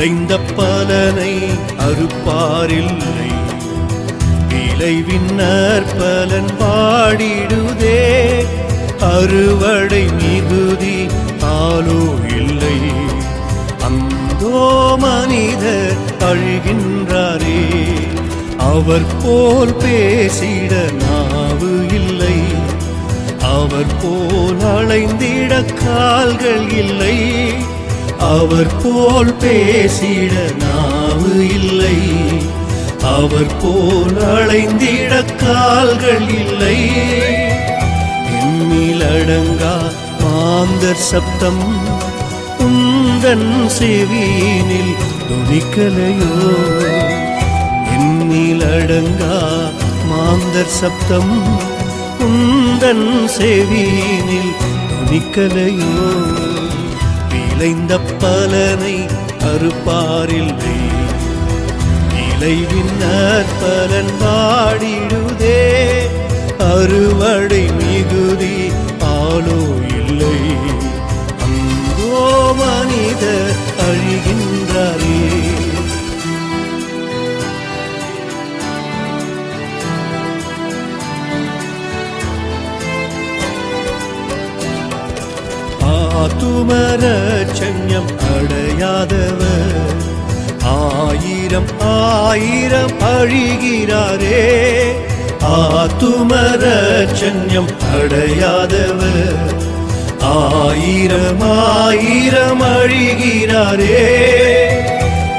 விளைந்த பலனை அறுப்பாரில்லை. விளைவின் நற்பலன் பாடிடுதே. அறுவடை மிகுதி ஆலோ இல்லை. அந்தோ மனிதர் அழுகின்றாரே அவர் போல் பேசிட நாவு இல்லை. அவர் போல் அலைந்திட கால்கள் இல்லை. அவர் போல் பேசிட நாவு இல்லை. அவர் போல் அலைந்திட கால்கள் இல்லை. எண்ணில் அடங்கா மாந்தர் சப்தம். உந்தன் செவியினில் துணிக்கலையோ? எண்ணில் அடங்கா மாந்தர் சப்தம். உந்தன் செவியினில் துணிக்கலையோ? விளைந்த பலனை அறுப்பாரில் விளைவின் நற்பலன் பாடிடுதே அறுவடை மிகுதி ஆளோ இல்லை. அங்கோ மனித அழிகின்ற ஆத்துமரட்சண்யம் அடையாதவர். ஆயிரம் ஆயிரம் அழிகிறாரே. ஆத்துமரட்சண்யம் அடையாதவர். ஆயிரம் ஆயிரம் அழிகிறாரே.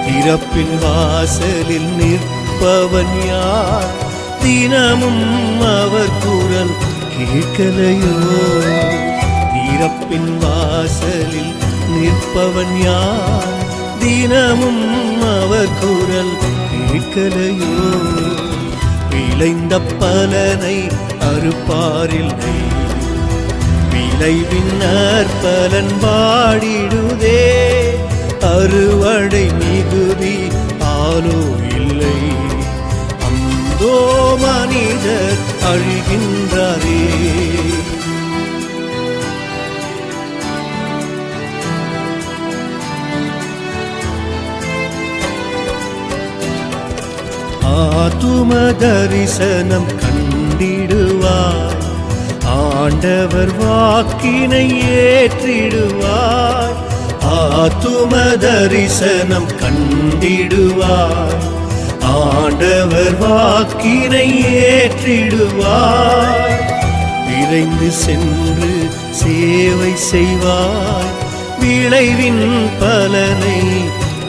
இறப்பின் வாசலில் நிற்பவன் யார்? தினமும் அவர் குரல் கேட்கலையோ? இறப்பின் வாசலில் நிற்பவன் யார்? தினமும் அவர் குரல் கேட்கலையோ? விளைந்த பலனை அறுப்பாரில் விளைவின் நற்பலன் பாடிடுதே. அறுவடை மிகுதி ஆலோ இல்லை. அந்தோ மனிதர் அழுகின்றாரே. ஆத்தும தரிசனம் கண்டிடுவாய் ஆண்டவர் வாக்கினை ஏற்றிடுவாய் ஆத்தும தரிசனம் கண்டிடுவாய் ஆண்டவர் வாக்கினை ஏற்றிடுவாய் விரைந்து சென்று சேவை செய்வார் விளைவின் பலனை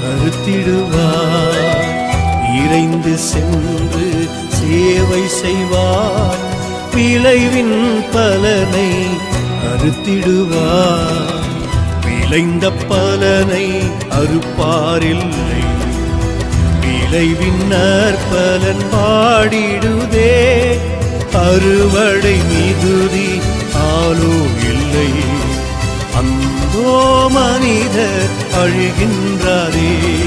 அறுத்திடுவார் இறைந்து சென்று சேவை செய்வார். விளைவின் பலனை அறுத்திடுவார். விளைந்த பலனை அறுப்பாரில்லை. விளைவின் நற்பலன் பாடிடுதே. அறுவடை மிகுதி ஆளோ இல்லை. அந்தோ மனிதர் அழுகின்றாரே